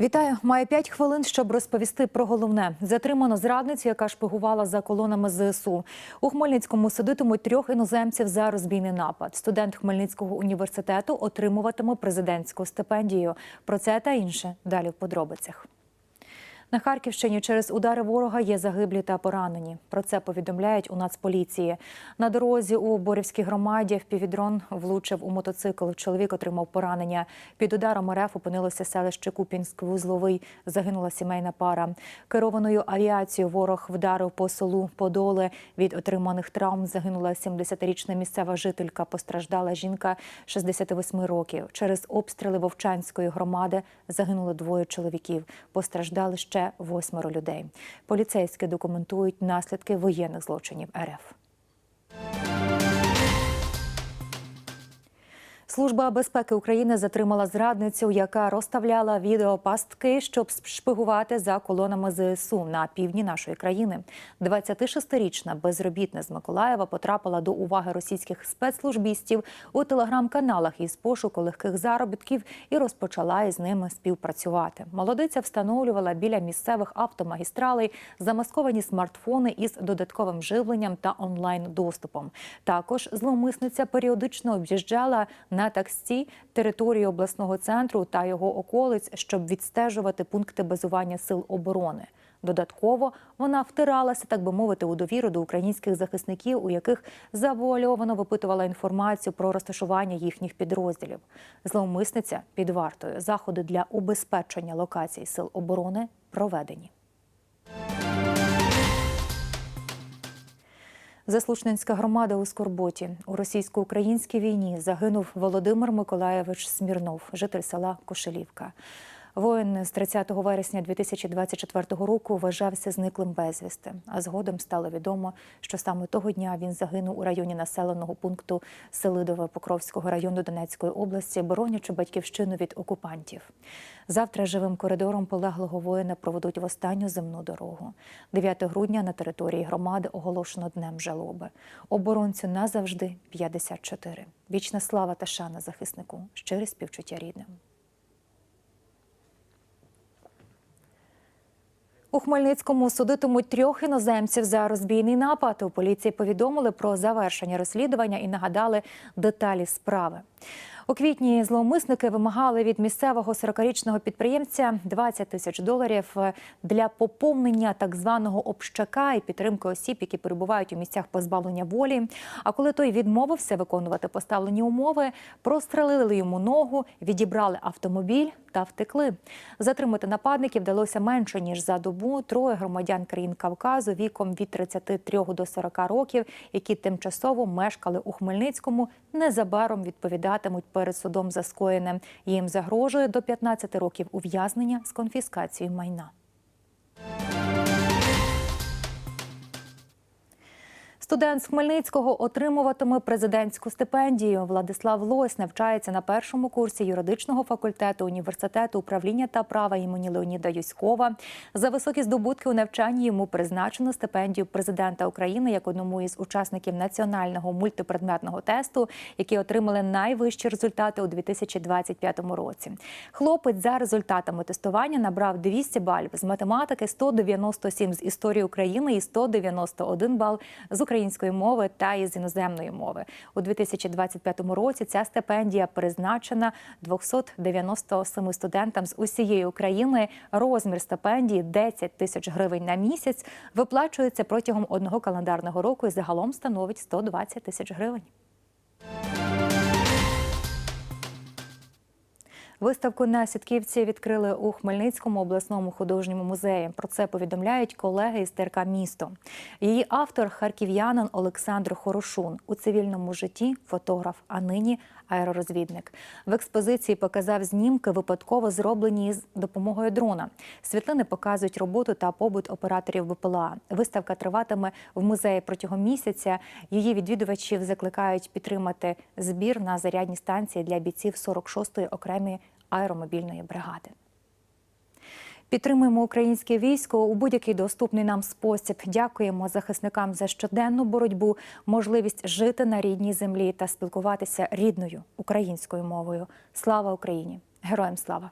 Вітаю, має 5 хвилин, щоб розповісти про головне. Затримано зрадницю, яка шпигувала за колонами ЗСУ. У Хмельницькому Сидитимуть трьох іноземців за розбійний напад. Студент Хмельницького університету отримуватиме президентську стипендію. Про це та інше далі в подробицях. На Харківщині через удари ворога є загиблі та поранені. Про це повідомляють у Нацполіції. На дорозі у Борівській громаді впівдрон влучив у мотоцикл. Чоловік отримав поранення. Під ударом РФ опинилося селище Купінськ-Вузловий. Загинула сімейна пара. Керованою авіацією ворог вдарив по селу Подоле. Від отриманих травм загинула 70-річна місцева жителька. Постраждала жінка 68 років. Через обстріли Вовчанської громади загинуло двоє чоловіків. Постраждали ще восьмеро людей. Поліцейські документують наслідки воєнних злочинів РФ. Служба безпеки України затримала зрадницю, яка розставляла відеопастки, щоб шпигувати за колонами ЗСУ на півдні нашої країни. 26-річна безробітна з Миколаєва потрапила до уваги російських спецслужбістів у телеграм-каналах із пошуку легких заробітків і розпочала із ними співпрацювати. Молодиця встановлювала біля місцевих автомагістралей замасковані смартфони із додатковим живленням та онлайн-доступом. Також зловмисниця періодично об'їжджала на таксі територію обласного центру та його околиць, щоб відстежувати пункти базування сил оборони. Додатково вона втиралася, так би мовити, у довіру до українських захисників, у яких завуальовано випитувала інформацію про розташування їхніх підрозділів. Зловмисниця під вартою заходи для убезпечення локацій сил оборони проведені. Заслушненська громада у Скорботі у російсько-українській війні загинув Володимир Миколаєвич Смірнов, житель села Кошелівка. Воїн з 30 вересня 2024 року вважався зниклим безвісти. А згодом стало відомо, що саме того дня він загинув у районі населеного пункту Селидове Покровського району Донецької області, боронячи батьківщину від окупантів. Завтра живим коридором полеглого воїна проведуть в останню земну дорогу. 9 грудня на території громади оголошено днем жалоби. Оборонцю назавжди 54. Вічна слава та шана захиснику. Щире співчуття рідним. У Хмельницькому судитимуть трьох іноземців за розбійний напад. У поліції повідомили про завершення розслідування і нагадали деталі справи. У квітні зловмисники вимагали від місцевого 40-річного підприємця 20 тисяч доларів для поповнення так званого общака і підтримки осіб, які перебувають у місцях позбавлення волі. А коли той відмовився виконувати поставлені умови, прострелили йому ногу, відібрали автомобіль та втекли. Затримати нападників вдалося менше ніж за добу. Троє громадян країн Кавказу віком від 33 до 40 років, які тимчасово мешкали у Хмельницькому, незабаром відповідатимуть перед судом за скоєне. Їм загрожує до 15 років ув'язнення з конфіскацією майна. Студент з Хмельницького отримуватиме президентську стипендію. Владислав Лось навчається на першому курсі юридичного факультету університету управління та права імені Леоніда Юськова. За високі здобутки у навчанні йому призначено стипендію президента України як одному із учасників національного мультипредметного тесту, які отримали найвищі результати у 2025 році. Хлопець за результатами тестування набрав 200 балів з математики, 197 з історії України і 191 бал з України української мови та із іноземної мови у 2025 році. Ця стипендія призначена 297 студентам з усієї України. Розмір стипендії 10 тисяч гривень на місяць виплачується протягом одного календарного року і загалом становить 120 тисяч гривень. Виставку на Сітківці відкрили у Хмельницькому обласному художньому музеї. Про це повідомляють колеги із ТРК місто. Її автор харків'янин Олександр Хорошун у цивільному житті фотограф, а нині аеророзвідник. В експозиції показав знімки, випадково зроблені з допомогою дрона. Світлини показують роботу та побут операторів БПЛА. Виставка триватиме в музеї протягом місяця. Її відвідувачів закликають підтримати збір на зарядні станції для бійців 46-ї окремої аеромобільної бригади. Підтримуємо українське військо у будь-який доступний нам спосіб. Дякуємо захисникам за щоденну боротьбу, можливість жити на рідній землі та спілкуватися рідною українською мовою. Слава Україні! Героям слава!